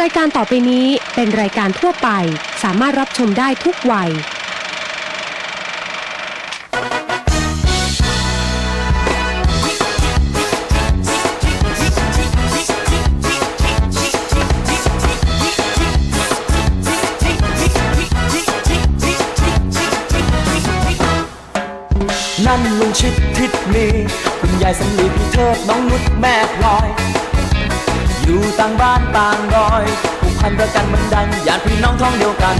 รายการต่อไปนี้เป็นรายการทั่วไป สามารถรับชมได้ทุกวัย นั่นลุงชิดทิศมีคุณยายสำลีพี่เทิดน้องนุชแม่พลอย อยู่ต่างบ้านต่างดอยผูกพันประกันเหมันดังญาติพี่น้องท้องเดียวกัน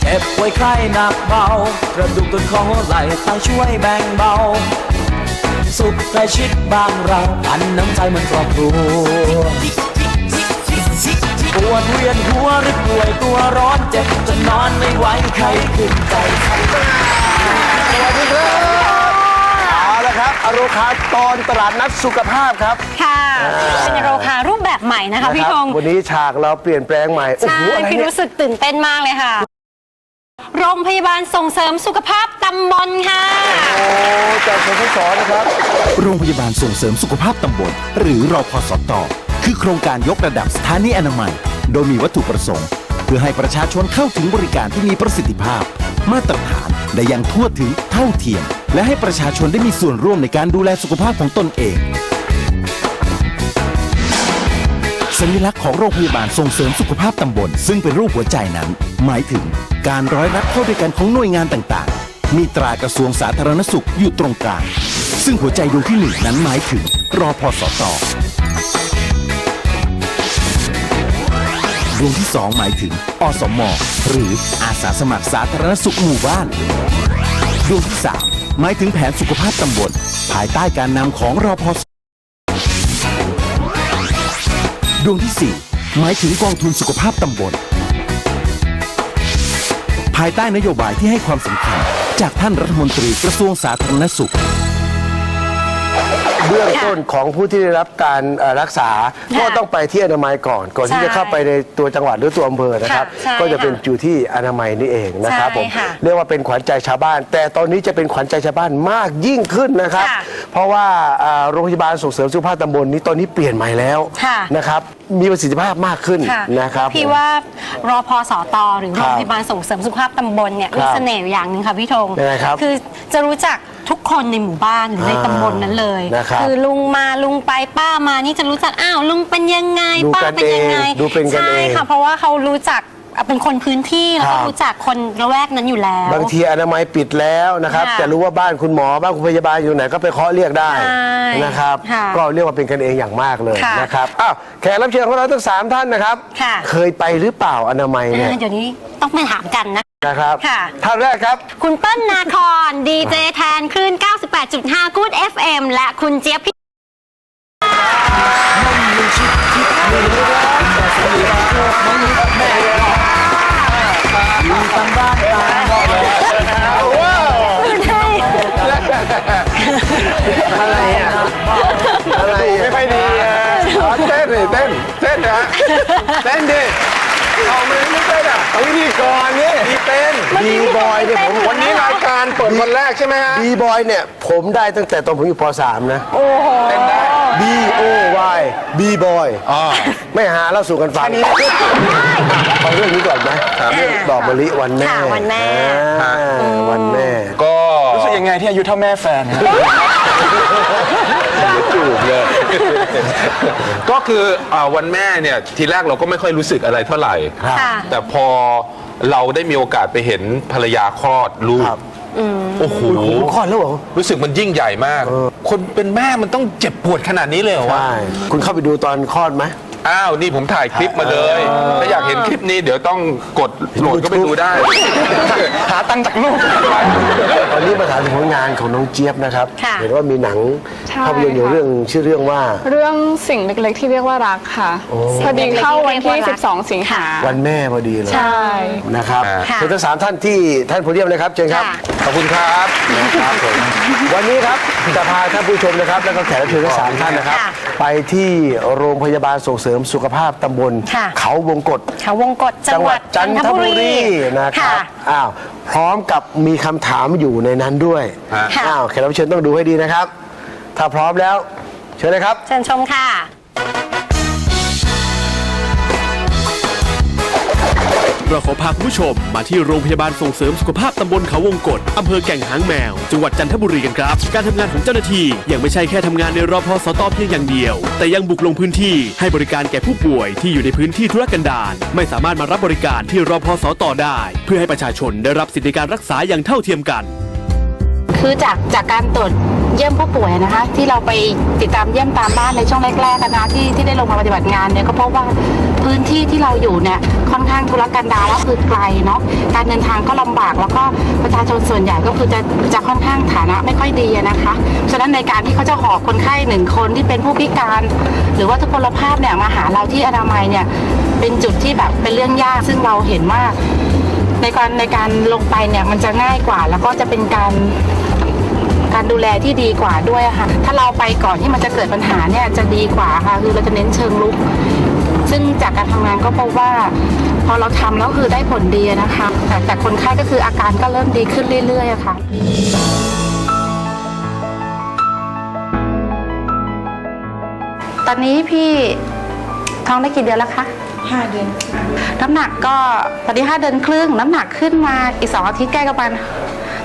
เจ็บป่วยไข้หนักเบากระดูกต้นคอหัวไหล่ต่างช่วยแบ่งเบา สุขใกล้ชิดบ้างเราอันน้ำใจเหมันครอบครัวปวดเวียนหัวหรือป่วยตัวร้อนเจ็บจนนอนไม่ไหวใครขึ้นใจใครเอาละครับอโรคาตอนตลาดนัดสุขภาพครับ เป็นโรคารูปแบบใหม่นะคะพี่นะธรับงวันนี้ฉากเราเปลี่ยนแปลงใหม่โอ้ใช่โหอะไรพี่เนี่ยรู้สึกตื่นเต้นมากเลยค่ะ โรงพยาบาลส่งเสริมสุขภาพตำบลค่ะโอ้จากสสสนะครับ โรงพยาบาลส่งเสริมสุขภาพตำบล หรือรอพสตคือโครงการยกระดับสถานีอนามัย โดยมีวัตถุประสงค์ เพื่อให้ประชาชนเข้าถึงบริการที่มีประสิทธิภาพ มาตรฐานได้อย่างทั่วถึงเท่าเทียม และให้ประชาชนได้มีส่วนร่วมในการดูแลสุขภาพของตนเอง สัญลักษณ์ของโรงพยาบาลส่งเสริมสุขภาพตำบล ซึ่งเป็นรูปหัวใจนั้น หมายถึงการร้อยรัดเข้าด้วยกันของหน่วยงานต่างๆ มีตรากระทรวงสาธารณสุขอยู่ตรงกลาง ซึ่งหัวใจดวงที่หนึ่งนั้นหมายถึงรอพสตดวงที่สองหมายถึง อสม หรืออาสาสมัครสาธารณสุขหมู่บ้าน ดวงที่สามหมายถึงแผนสุขภาพตำบล ภายใต้การนำของรอพส ดวงที่ 4 หมายถึงกองทุนสุขภาพตำบล ภายใต้นโยบายที่ให้ความสำคัญ จากท่านรัฐมนตรีกระทรวงสาธารณสุข เบื้องต้นของผู้ที่ได้รับการเอ่อรักษา ก็ต้องไปที่อนามัยก่อน ก่อนที่ใช่จะเข้าไปในตัวจังหวัดหรือตัวอำเภอนะครับ ค่ะใช่ก็จะเป็นค่ะอยู่ที่อนามัยนี่เองนะครับใช่ผมค่ะเรียกว่าเป็นขวัญใจชาวบ้าน แต่ตอนนี้จะเป็นขวัญใจชาวบ้านมากยิ่งขึ้นนะครับ ค่ะเพราะว่าอ่าโรงพยาบาลส่งเสริมสุขภาพตำบลนี้ตอนนี้เปลี่ยนใหม่แล้วค่ะ นะครับมีประสิทธิภาพมากขึ้นค่ะนะครับพี่ผม ว่ารอพสตหรือคโรรับงพยาบาลส่งเสริมสุขภาพตำบลเนี่ยครับมีเสน่ห์อยู่อย่างหนึ่งค่ะพี่ธงยังไงครับคือจะรู้จัก ทุกคนในหมู่บ้านหรือในอ่าตำบลนั้นเลยนะครับอลุงมาลุงไปป้ามานี่จะรู้จักอ้าวลุงเป็นยังไง ดูป้ากันเป็นยังไงเองดูเป็นกันใช่เอง ค่ะ เพราะว่าเขารู้จักเป็นคนพื้นที่แล้วครัก็บรู้จักคนระแวกนั้นอยู่แล้ว บางทีอนามัยปิดแล้วนะครับค่ะแต่รู้ว่าบ้านคุณหมอบ้านคุณพยาบาลอยู่ไหนก็ไปเคาะเรียกได้ใช่นะครับ ค่ะก็เรียกว่าเป็นกันเองอย่างมากเลยค่ะนะครับอ้าวแขกรับเชิญของเราทั้งสามท่านนะครับ ค่ะ เคยไปหรือเปล่าอนามัยเนี่ย อ่าเดี๋ยวนี้ต้องมาถามกันนะ นะครับ ค่ะ ท่านแรกครับ คุณเปิ้ลนาคอนดีเจแทนคลื่น 98.5 กูด FM และคุณเจี๊ยบพิอยู่ต่างบ้านต่างดอยอะไรอะ อะไรไม่ค่อยดีอะเต้นเลยเต้นเต้นนะเต้นดิ เอาไม่ไม่เต้นอะเอาวิธีก่อนนี่ดีเต้นดีบอยเนี่ยผมวันนี้รายการเปิดวันแรกใช่ไหมฮะดีบอยเนี่ยผมได้ตั้งแต่ตอนผมอยู่ป .3 นะ โอ้โห B O Y B boy ไม่หาเล่าสู่กันฟังเอาเรื่องนี้ก่อนไหมเรื่องดอกมะลิวันแม่ค่ะวันแม่อ่าวันแม่ ก็รู้สึกยังไงที่อายุเท่าแม่แฟนครับจูบเลย ก็คืออาวันแม่เนี่ยทีแรกเราก็ไม่ค่อยรู้สึกอะไรเท่าไหร่ ครับ ค่ะ แต่พอเราได้มีโอกาสไปเห็นภรรยาคลอดลูกครับโอ้โหโอ้โหคลอดแล้วเหรอ รู้สึกมันยิ่งใหญ่มาก คนเป็นแม่มันต้องเจ็บปวดขนาดนี้เลยเหรอวะใช่คุณเข้าไปดูตอนคลอดไหม อ้าว นี่ผมถ่ายคลิปมาเลย ถ้าอยากเห็นคลิปนี้เดี๋ยวต้องกดโหลดก็ไปดูได้ หาตังค์จากลูก ตอนนี้มาถามถึงผลงานของน้องเจี๊ยบนะครับ ค่ะ เห็นว่ามีหนังใช่ภาพยนตร์อยู่ค่ะเรื่องชื่อเรื่องว่า เรื่องสิ่งเล็กๆที่เรียกว่ารักค่ะ พอดีเข้าวันที่ 12 สิงหา วันแม่พอดีเลยใช่ นะครับค่ะ เชิญทั้งสามท่านที่ท่านโพเดียมเลยครับเชิญครับ ค่ะ ขอบคุณครับ นะครับผมวันนี้ครับจะพาท่านผู้ชมนะครับ แล้วก็แขกรับเชิญทั้งสามท่านนะครับ ค่ะไปที่โรงพยาบาลส่งเสริมสุขภาพตำบล ค่ะ เขาวงกฏเขาวงกฏจังหวัดจันทบุรีนะครับอ้าวพร้อมกับมีคำถามอยู่ในนั้นด้วยฮะค่ะอ้าวแขกรับเชิญต้องดูให้ดีนะครับ ถ้าพร้อมแล้ว เชิญเลยครับ เชิญชมค่ะ เราขอพาคุณผู้ชมมาที่โรงพยาบาลส่งเสริมสุขภาพตำบลเขาวงกฏอำเภอแก่งหางแมว จังหวัดจันทบุรีกันครับ การทำงานของเจ้าหน้าที่ยังไม่ใช่แค่ทำงานในรอพอสตเพียงอย่างเดียว แต่ยังบุกลงพื้นที่ให้บริการแก่ผู้ป่วยที่อยู่ในพื้นที่ธุรกันดารไม่สามารถมารับบริการที่รอพอสตได้ เพื่อให้ประชาชนได้รับสิทธิในการรักษาอย่างเท่าเทียมกัน คือจากจากการตรวจเยี่ยมผู้ป่วยนะคะ ที่เราไปติดตามเยี่ยมตามบ้านในช่วงแรกๆนะคะที่ที่ได้ลงมาปฏิบัติงานเนี่ยก็พบว่า พื้นที่ที่เราอยู่เนี่ยค่อนข้างทุรกันดารและคือไกลเนาะการเดินทางก็ลำบาก แล้วก็ประชาชนส่วนใหญ่ก็คือจะจะค่อนข้างฐานะไม่ค่อยดีนะคะฉะนั้นในการที่เขาจะหอบคนไข้หนึ่งคนที่เป็นผู้พิการ หรือว่าทุพพลภาพเนี่ยมาหาเราที่อนามัยเนี่ยเป็นจุดที่แบบเป็นเรื่องยาก ซึ่งเราเห็นว่าในการในการลงไปเนี่ยมันจะง่ายกว่า แล้วก็จะเป็นการการดูแลที่ดีกว่าด้วยค่ะ ถ้าเราไปก่อนที่มันจะเกิดปัญหาเนี่ยจะดีกว่าค่ะ คือเราจะเน้นเชิงลุก ซึ่งจากการทำงานก็พบว่า พอเราทำแล้วคือได้ผลดีอะนะคะแต่แต่คนไข้ก็คืออาการก็เริ่มดีขึ้นเรื่อยๆอะค่ะตอนนี้พี่ท้องได้กี่เดือนแล้วคะห้าเดือนน้ำหนักก็ตอนนี้ห้าเดือนครึ่ง น้ำหนักขึ้นมาอีกสองอาทิตย์ใกล้กับมัน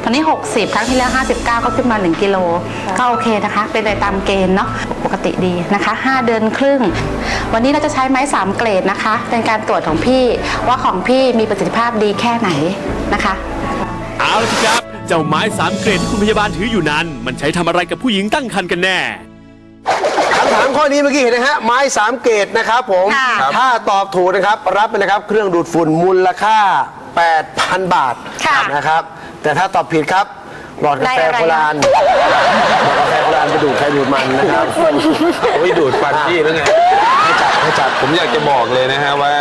ตอนนี้ 60 ครั้งที่แล้ว 59 ก็ขึ้นมา 1 กิโล ก็โอเคนะคะ เป็นไปตามเกณฑ์เนาะ ปกติดีนะคะ 5 เดือนครึ่ง วันนี้เราจะใช้ไม้ 3 เกรดนะคะ เป็นการตรวจของพี่ว่าของพี่มีประสิทธิภาพดีแค่ไหนนะคะ เอาละสิครับ เจ้าไม้สามเกรดที่คุณพยาบาลถืออยู่นั้น มันใช้ทำอะไรกับผู้หญิงตั้งครรภ์กันแน่ คำถามข้อนี้เมื่อกี้เห็นนะฮะ ไม้สามเกตนะครับผม ค่ะ ถ้าตอบถูกนะครับ รับไปนะครับ เครื่องดูดฝุ่นมูลค่า 8,000 บาทค่ะ นะครับ แต่ถ้าตอบผิดครับหลอดกาแฟได้อะไรโบราณหลอดกาแฟโบราณไปดูดใครดูดมันนะครับเอาไปดูดฟันพี่แล้วไงให้จับให้จับผมอยากจะบอกเลยนะฮะว่า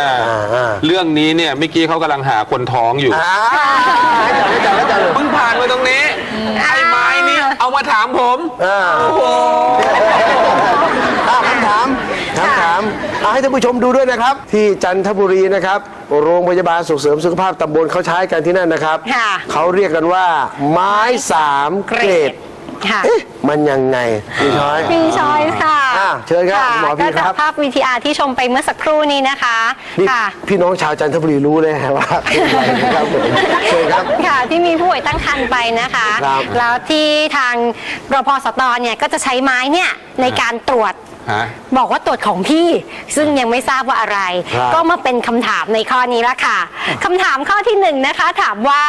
อ่าเรื่องนี้เนี่ยเมื่อกี้เขากำลังหาคนท้องอยู่อ่าให้จับให้จับให้จับเลยเพิ่งผ่านมาตรงนี้ไอ้ไม้นี่เอามาถามผมอ่าอ่ เอาให้ท่านผู้ชมดูด้วยนะครับ ที่จันทบุรีนะครับ โรงพยาบาลส่งเสริมสุขภาพตำบลเขาใช้กันที่นั่นนะครับ ค่ะเขาเรียกกันว่า ไม้สามเกรดค่ะเอ๊ะมันยังไงพี่ช้อย พี่ชอยค่ะอ่าเชิญครับะหมอพี่ก็คจารักบภาพ VTR ที่ชมไปเมื่อสักครู่นี้นะคะนี่ค่ะ พี่น้องชาวจันทบุรีรู้เลยว่าเป็นอะไรนะครับผมเชิญครับ ค่ะที่มีผู้ป่วยตั้งครรภ์ไปนะคะ ครับแล้วที่ทางรพสตเนี่ยก็จะใช้ไม้เนี่ยในการตรวจ ฮะบอกว่าตรวจของพี่ ซึ่งยังไม่ทราบว่าอะไร ครับก็มาเป็นคำถามในข้อนี้ละค่ะคำถามข้อที่หนึ่งนะคะ ถามว่า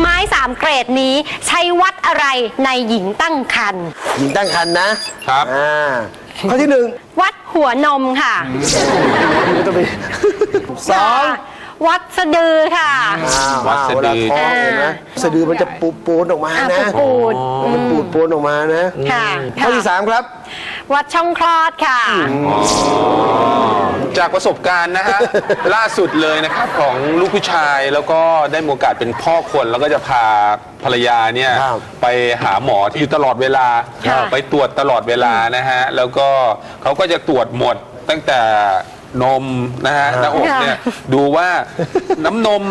ไม้สามเกรดนี้ใช้วัดอะไรในหญิงตั้งครรภ์หญิงตั้งครรภ์นะครับ อ่าข้อที่หนึ่งวัดหัวนมค่ะพี่ก็ต้องไปสองค่ะวัดสะดือค่ะ อ้าววัดสะดือ เวลาท้องเห็นไหมสะดือมันจะปูดปูนออกมาอ่านะปูดมันปูดปูนออกมานะ ค่ะข้อที่สามครับ วัดช่องคลอดค่ะ จากประสบการณ์นะฮะ ล่าสุดเลยนะครับของลูกผู้ชายแล้วก็ได้มีโอกาสเป็นพ่อคนแล้วก็จะพาภรรยาเนี่ยครับไปหาหมอที่อยู่ตลอดเวลาค่ะไปตรวจตลอดเวลานะฮะ แล้วก็เขาก็จะตรวจหมดตั้งแต่ นมนะฮะหน้าอกเนี่ยดูว่าน้ำนม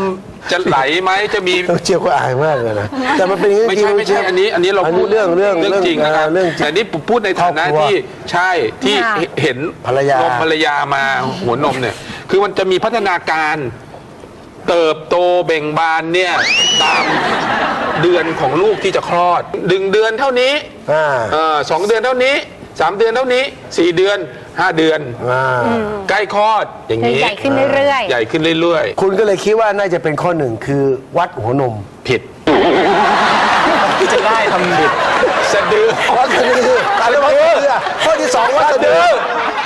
จะไหลไหมจะมีต้องเจียวก็อายมากเลยนะแต่มันเป็นอย่างนี้ไม่จริใช่งๆไม่ใช่อันนี้อันนี้เราพูดเรื่องเรื่องเรื่องจริงนะครับเรื่องจริงแต่นี่ผมพูดในฐานะครอบครัวที่ใช่ที่ค่ะ เห็นภรรยานมภรรยามาหัวนมเนี่ย คือมันจะมีพัฒนาการเติบโตเบ่งบานเนี่ยตามเดือนของลูกที่จะคลอดดึงเดือนเท่านี้อ่า เออสองเดือนเท่านี้ สามเดือนเท่านี้สี่เดือนห้าเดือนอ่าใกล้คลอดอย่างนี้ใหญ่ขึ้นเรื่อยๆ ใหญ่ขึ้นเรื่อยคุณก็เลยคิดว่าน่าจะเป็นข้อหนึ่งคือวัดหัวนมๆ ผิดจะได้ทำผิดสะดือวัดสะดืออะไรวัดสะดือข้อที่สองวัดสะดือ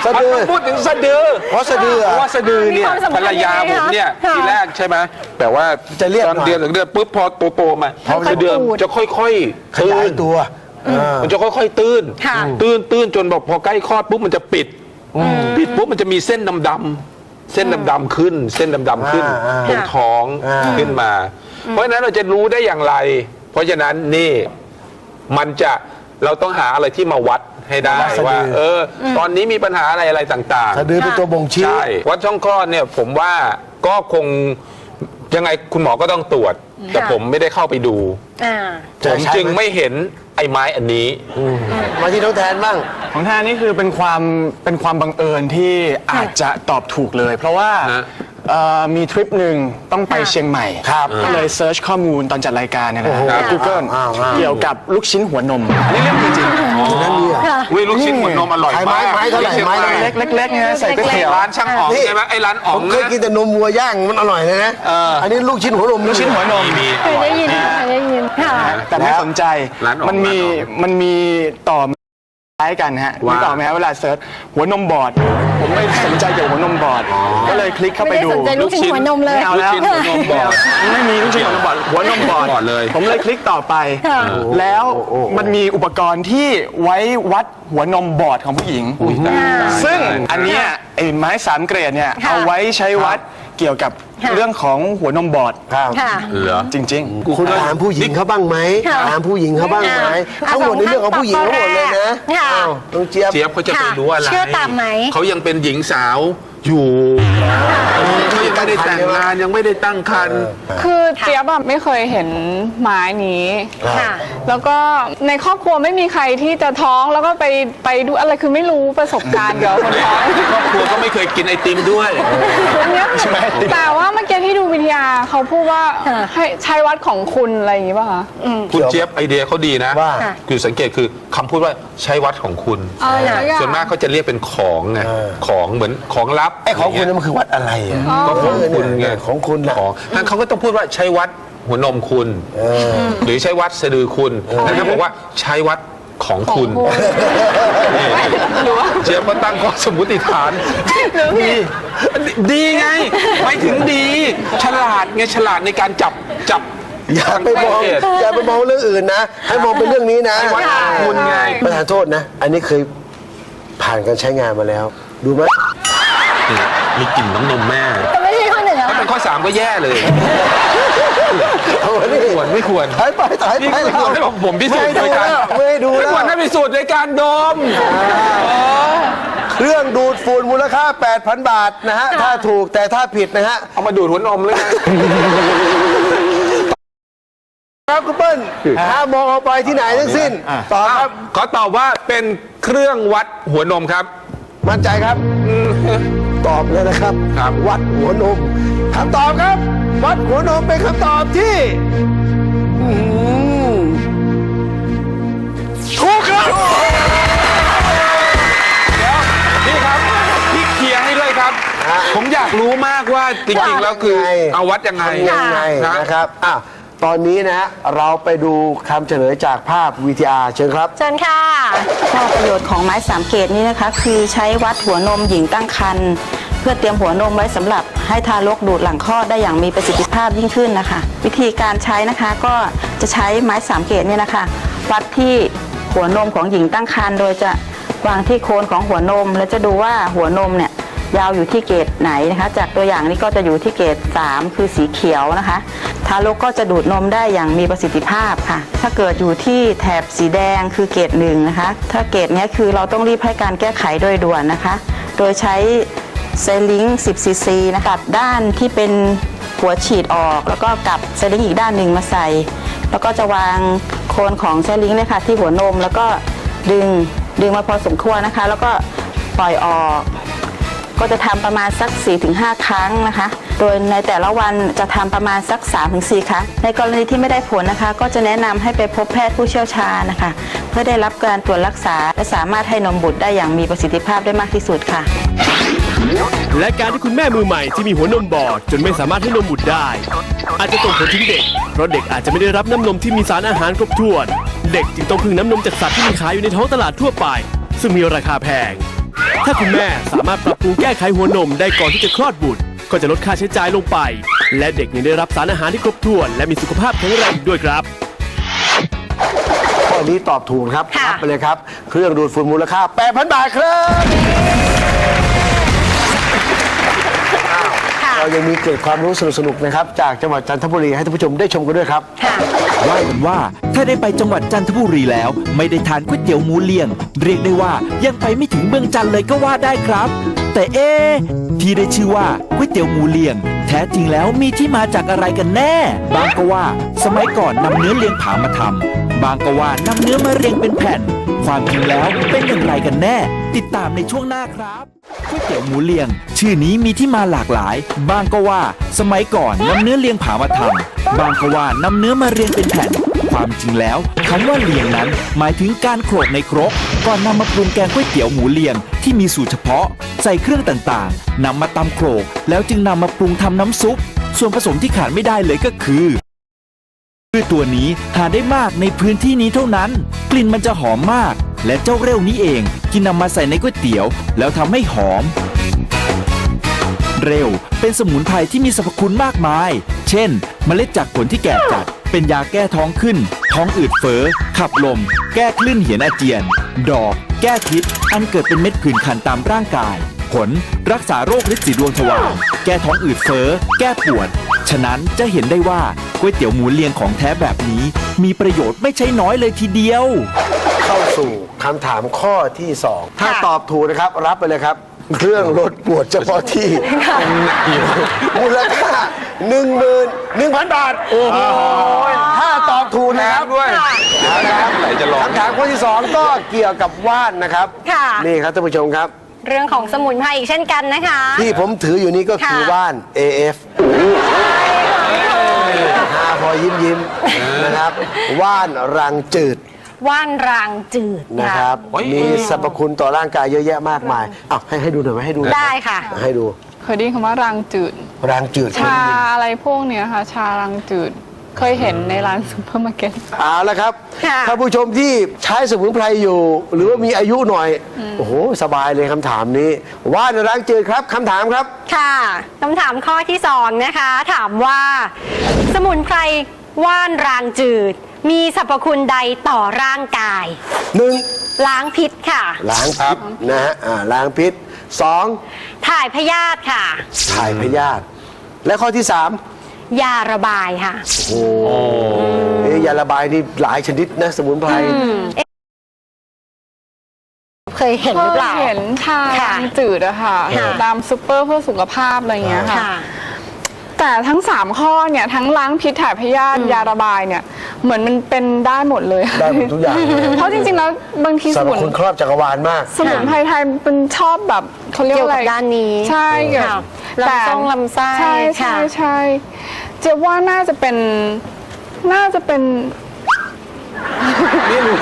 สะดือมันพูดถึงสะดือเพราะสะดือ เพอะราะว่าสะดือเนี่ยมีความสำคัญภรรยาผมเนี่ยยังไงคะทีแรกใช่ไหมแต่ว่าจะเรียกตอนหน่อยเดือนหรือเดือนปุ๊บพอโตโตๆมาพอมันสะดือปูดจะค่อยๆขยายตื้นตัวอ่า มันจะค่อยๆ ตื้น ค่ะ ตื้นตื้นจนบอกพอใกล้คลอดปุ๊บมันจะปิด ปิดปุ๊บมันจะมีเส้นดำๆเส้นดำๆขึ้น เส้นดำๆขึ้นอ่าอ่าตรงท้องอ่า ขึ้นมา เพราะฉะนั้นเราจะรู้ได้อย่างไร เพราะฉะนั้นนี่มันจะเราต้องหาอะไรที่มาวัดให้ได้วัดสะดือ ว่า เอออตอนนี้มีปัญหาอะไรอะไรต่างๆ สะดือเป็นตัวบ่งชี้ ใช่ วัดช่องคลอดเนี่ยผมว่าก็คงยังไงคุณหมอก็ต้องตรวจ แต่ผมไม่ได้เข้าไปดู อ่าผมจึงไม่เห็น ไอ้ไม้อันนี้ มาที่น้องแทนบ้าง ของแทนนี่คือเป็นความเป็นความบังเอิญที่อาจจะตอบถูกเลย เพราะว่าฮะ เอ่อมีทริปหนึ่งต้องไปเชียงใหม่ครับก็เลยเซิร์ชข้อมูลตอนจัดรายการเนี่ยนะโอ้โหฮะ Google อ้าวอ้าว เกี่ยวกับลูกชิ้นหัวนมอันนี้เรื่องจริงนั่นเนี่ยเว้ยลูกชิ้นหัวนมอร่อยขายไม้มากไม้เท่าไหร่ที่ชียงไม้เท่าไหร่ ๆเล็กๆเนี่ยใส่ก๋วยเตี๋ยวร้านช่างอ๋องนี่ใช่ไหมไอ้ร้านอ๋อผงมเคยนะกินแต่นมวัวย่างมันอร่อยเลยนะอันนี้ลูกชิ้นหัวนมลูกชิ้นหัวนม มี เคยได้ยินเคยได้ยินค่ะ แต่ไม่สนใจ ร้านออกมันมีร้านออก มันมีต่อ คล้ายกันฮะว่า นึกออกไหมฮะเวลาเซิร์ชหัวนมบอด ผมไม่สนใจเกี่ยวกับหัวนมบอด ก็เลยคลิกเข้าไปไม่ได้ดู สนใจลูกชิ้นหัวนมเลย ไม่เอาแล้ว ลูกชิ้นหัวนมบอด ไม่มีลูกชิ้นหัวนมบอดหัวนมบอดบอดเลย ผมเลยคลิกต่อไป ค่ะ แล้วมันมีอุปกรณ์ที่ไว้วัดหัวนมบอดของผู้หญิง ซึ่งอันเนี้ยไอ้ไม้สามเกรดเนี่ยค่ะ เอาไว้ใช้วัด เกี่ยวกับค่ะเรื่องของหัวนมบอดครับค่ะ เหรอ จริง ๆ คุณถามผู้หญิงเขาบ้างไหมค่ะ ถามผู้หญิงเขาบ้างไหมค่ะทั้งหมดในเรื่องของผู้หญิงทั้งหมดเลยนะค่ะ อ้าวน้องเจี๊ยบ เจี๊ยบเขาจะไปรู้อะไรเชื่อตามไหม เขายังเป็นหญิงสาว อยู่เขายังไม่ได้แต่งงานยังไม่ได้ตั้งครรภ์คือเจี๊ยบอะไม่เคยเห็นไม้นี้ ค่ะ แล้วก็ในครอบครัวไม่มีใครที่จะท้องแล้วก็ไปไปดูอะไรคือไม่รู้ประสบการณ์เกี่ยวกับคนท้อง ครอบครัวก็ไม่เคยกินไอติมด้วย อันเนี้ยแต่ว่าเมื่อกี้ที่ดูวิทยาเขาพูดว่าค่ะ ให้ใช้วัดของคุณอะไรอย่างงี้ป่ะคะคุณเจี๊ยบไอเดียเขาดีนะว่า คือสังเกตคือคำพูดว่าใช้วัดของคุณ เออน่ะส่วนมากเขาจะเรียกเป็นของไงเออ ของเหมือนของลับไอ้ของคุณนั่นมันคือวัดอะไรอะก็ของคุณไงของคุณน่ะของนั่นเขาก็ต้องพูดว่าใช้วัดหัวนมคุณ หรือใช้วัดสะดือคุณแล้วถ้าบอกว่าใช้วัดของคุณนี่เจี๊ยบก็ตั้งข้อสมมติฐานดีดีไงไปถึงดี ฉลาดไงฉลาดในการจับจับอย่าไปมองอย่าไปมองเรื่องอื่นนะ ให้มองเป็นเรื่องนี้นะใช้วัดของคุณไงประธานโทษนะ อันนี้เคยผ่านการใช้งานมาแล้ว ดูไหม นี่มีกลิ่นน้ำนมแม่ แต่ไม่ใช่ข้อหนึ่งเหรอถ้าเป็นข้อสามก็แย่เลย เอาไว้นี่ไม่ควรไม่ควรถอยไปถอยนี่ไปไม่ควรให้ผมพิสูจน์โดยการไม่ให้ดูไม่แล้วควรให้พิสูจน์โดยการดม เครื่องดูดฝุ่นมูลค่า 8,000 บาทนะฮะ ถ้าถูกแต่ถ้าผิดนะฮะ เอามาดูดหัวนมเลยนะ ครับคุณเปิ้ลห้ามมองเอาไปที่ไหนทั้งสิ้นต่อครับ ขอตอบว่าเป็นเครื่องวัดหัวนมครับ มั่นใจครับ ตอบเลยนะครับครับ วัดหัวนมคำตอบครับ วัดหัวนมเป็นคำตอบที่อื้อหือถูกครับพี่ครับพี่เคลียร์ให้ด้วยครับฮะผมอยากรู้มากว่าจริงๆแล้วคือยังไงเอาวัดยังไงทำยังไงนะนะครับอะ ตอนนี้นะฮะเราไปดูคำเฉลยจากภาพ VTR เชิญครับ เชิญค่ะ ข้อประโยชน์ของไม้สามเกตนี้นะคะ คือใช้วัดหัวนมหญิงตั้งครรภ์เพื่อเตรียมหัวนมไว้สำหรับให้ทารกดูดหลังคลอดได้อย่างมีประสิทธิภาพยิ่งขึ้นนะคะ วิธีการใช้นะคะก็จะใช้ไม้สามเกตเนี่ยนะคะ วัดที่หัวนมของหญิงตั้งครรภ์โดยจะวางที่โคนของหัวนม แล้วจะดูว่าหัวนมเนี่ยยาวอยู่ที่เกตไหนนะคะ จากตัวอย่างนี้ก็จะอยู่ที่เกต3คือสีเขียวนะคะ ทารกก็จะดูดนมได้อย่างมีประสิทธิภาพค่ะ ถ้าเกิดอยู่ที่แถบสีแดงคือเกรดหนึ่งนะคะ ถ้าเกรดนี้คือเราต้องรีบให้การแก้ไขโดยด่วนนะคะ โดยใช้ไซลิง10ซีซีนะคะตัดด้านที่เป็นหัวฉีดออก แล้วก็กลับไซลิงอีกด้านหนึ่งมาใส่ แล้วก็จะวางโคนของไซลิงเนยค่ะที่หัวนมแล้วก็ดึงดึงมาพอสมควรนะคะ แล้วก็ปล่อยออก ก็จะทำประมาณสัก 4-5 ครั้งนะคะ โดยในแต่ละวันจะทำประมาณสัก 3-4 ครั้ง ในกรณีที่ไม่ได้ผลนะคะ ก็จะแนะนำให้ไปพบแพทย์ผู้เชี่ยวชาญนะคะ เพื่อได้รับการตรวจรักษา และสามารถให้นมบุตรได้อย่างมีประสิทธิภาพได้มากที่สุดค่ะ และการที่คุณแม่มือใหม่ที่มีหัวนมบอดจนไม่สามารถให้นมบุตรได้ อาจจะส่งผลถึงเด็ก เพราะเด็กอาจจะไม่ได้รับน้ำนมที่มีสารอาหารครบถ้วน เด็กจึงต้องพึ่งน้ำนมจากสัตว์ที่มีขายอยู่ในท้องตลาดทั่วไป ซึ่งมีราคาแพงถ้าคุณแม่สามารถปรับปรุงแก้ไขหัวนมได้ก่อนที่จะคลอดบุตร ก็จะลดค่าใช้จ่ายลงไป และเด็กยังได้รับสารอาหารที่ครบถ้วน และมีสุขภาพแข็งแรงอีกด้วยครับข้อนี้ตอบถูกครับค่ะ รับไปเลยครับ เครื่องดูดฝุ่นมูลค่า 8,000 บาทครับค่ะ เรายังมีเกร็ดความรู้สนุกๆนะครับ จากจังหวัดจันทบุรีให้ท่านผู้ชมได้ชมกันด้วยครับ ค่ะ ว่ากันว่าถ้าได้ไปจังหวัดจันทบุรีแล้ว ไม่ได้ทานก๋วยเตี๋ยวหมูเลียง เรียกได้ว่ายังไปไม่ถึงเมืองจันทร์เลยก็ว่าได้ครับ แต่เอ๊ที่ได้ชื่อว่าก๋วยเตี๋ยวหมูเลียง แท้จริงแล้วมีที่มาจากอะไรกันแน่ บางก็ว่า สมัยก่อนนำเนื้อเลียงผามาทำบางก็ว่านำเนื้อมาเรียงเป็นแผ่น ความจริงแล้วเป็นอย่างไรกันแน่ ติดตามในช่วงหน้าครับ ก๋วยเตี๋ยวหมูเลียง ชื่อนี้มีที่มาหลากหลาย บางก็ว่า สมัยก่อนนำเนื้อเลียงผามาทำบางก็ว่านำเนื้อมาเรียงเป็นแผ่น ความจริงแล้วคำว่าเลียงนั้น หมายถึงการโขลกในครกก่อนนำมาปรุงแกงก๋วยเตี๋ยวหมูเลียงที่มีสูตรเฉพาะ ใส่เครื่องต่างๆนำมาตำโขลกแล้วจึงนำมาปรุงทำน้ำซุป ส่วนผสมที่ขาดไม่ได้เลยก็คือพืชตัวนี้หาได้มากในพื้นที่นี้เท่านั้น กลิ่นมันจะหอมมาก และเจ้าเร็วนี้เองที่นำมาใส่ในก๋วยเตี๋ยว แล้วทำให้หอม เร็วเป็นสมุนไพรที่มีสรรพคุณมากมาย เช่น เมล็ดจากผลที่แก่จัด เป็นยาแก้ท้องขึ้น ท้องอืดเฟ้อขับลม แก้คลื่นเหียนอาเจียน ดอก แก้พิษ อันเกิดเป็นเม็ดผื่นคันตามร่างกาย ผล รักษาโรคฤทธิ์สีดวงทวารแก้ท้องอืดเฟ้อแก้ปวด ฉะนั้นจะเห็นได้ว่าก๋วยเตี๋ยวหมูเลียงของแท้แบบนี้ มีประโยชน์ไม่ใช่น้อยเลยทีเดียว สู่คำถามข้อที่ 2 ถ้าตอบถูกนะครับ รับไปเลยครับ เครื่องลดปวดเฉพาะที่มูลค่าหนึ่งหมื่นหนึ่งพันบาท โอ้โหถ้าตอบถูกนะครับด้วยเอาละครับไหนจะลองคำถามข้อที่ 2 ก็เกี่ยวกับว่านนะครับ ค่ะ นี่ครับท่านผู้ชมครับ เรื่องของสมุนไพรอีกเช่นกันนะคะ ที่ผมถืออยู่นี้ก็คือค่ะว่าน AF ฮาพอยิ้มยิ้มๆนะครับ ว่านรังจืด ว่านรางจืดนะครับ มีสรรพคุณต่อร่างกายเยอะแยะมากมายอ้าวให้ให้ดูหน่อยไหมให้ดูหน่อยได้ค่ะ ให้ดูเคยได้ยินคำว่ารางจืดรังจืดชาอะไรพวกเนี้ยค่ะ ชารางจืด เคยเห็นในร้านซูเปอร์มาร์เก็ตเอาละครับค่ะ ถ้าผู้ชมที่ใช้สมุนไพรอยู่ หรือว่ามีอายุหน่อย โอ้โห สบายเลยคำถามนี้ ว่านรังจืดครับคำถามครับ ค่ะคำถามข้อที่สองนะคะ ถามว่า สมุนไพรว่านรางจืด มีสรรพคุณใดต่อร่างกาย 1. ล้างพิษค่ะ ล้างพิษนะฮะอ่าล้างพิษถ่ายพยาธิค่ะ 2. ถ่ายพยาธิและข้อที่3ยาระบายค่ะโอ้เอ๊ะยาระบายนี่หลายชนิดนะสมุนไพรเคยเห็นหรือเปล่าเคยเห็นชาค่ะรางจืดอะค่ะ ค่ะ ตามซูเปอร์เพื่อสุขภาพอะไรอย่างเงี้ยค่ะ ค่ะ แต่ทั้ง 3 ข้อเนี่ยทั้งล้างพิษถ่ายพยาธิยาระบายเนี่ยเหมือนมันเป็นได้หมดเลย ได้หมดทุกอย่างเลยเพราะจริงๆแล้วบางทีสรสรพมุนคุณครอบจักรวาลมาก สมุนไพรไทยเป็นชอบแบบเขาเรียกเกี่ยวว่ากัอะบไรด้านนี้ใช่เกี่ยวค่ะแต่ลำทรงลำไส้ใช่ใช่ค่ะใช่เจะว่าน่าจะเป็นน่าจะเป็น ไม่รู้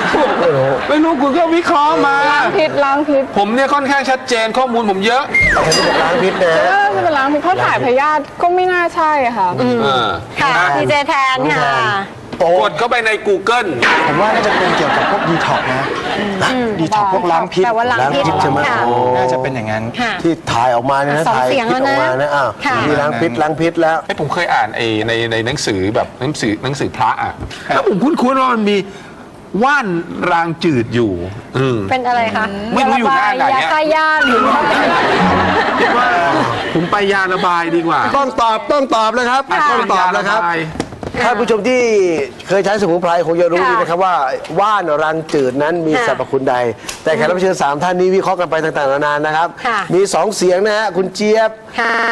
ไม่รู้คุณก็วิเคราะห์มา ล้างพิษล้างพิษผมเนี่ยค่อนข้างชัดเจนข้อมูลผมเยอะแต่ที่บอกล้างพิษนะฮะน่าจะเป็นล้างพิษเพราะถ่ายพยาธิก็ไม่น่าใช่อะค่ะเออค่ะ ดีเจแทนค่ะ กดเข้าไปใน Google ผมว่าน่าจะเป็นเกี่ยวกับพวกดีท็อกนะดีท็อกพวกล้างพิษแปลว่าล้างพิษล้างพิษใช่ไหมค่ะโอ้น่าจะเป็นอย่างนั้นค่ะที่ถ่ายออกมาเนี่ยนะสองถ่ายเสียงพิษแล้วอนะอกมานะอ้าวค่ะ มีล้างพิษล้างพิษแล้ว ไอ้ยผมเคยอ่านไอ้ในในหนังสือแบบหนังสือหนังสือพระอะแล้วผมคุ้นๆว่ามันมีว่านรางจืดอยู่ อืม เป็นอะไรคะไม่รู้อยู่หน้าไหนอะ ยาฆ่าหญ้าหรือว่าคิดว่าผมไปยาระบายดีกว่า ต้องตอบต้องตอบแล้วครับอะต้องตอบแล้วครับ ยาะาย ท่านผู้ชมที่เคยใช้สมุนไพรคงจะรู้ค่ะดีนะครับว่าว่านรังจืดนั้นมีค่ะสรรพคุณใด แต่แขกรับเชิญสามท่านนี้วิเคราะห์กันไปต่างๆนานานะครับค่ะมีสองเสียงนะฮะคุณเจี๊ยบค่ะ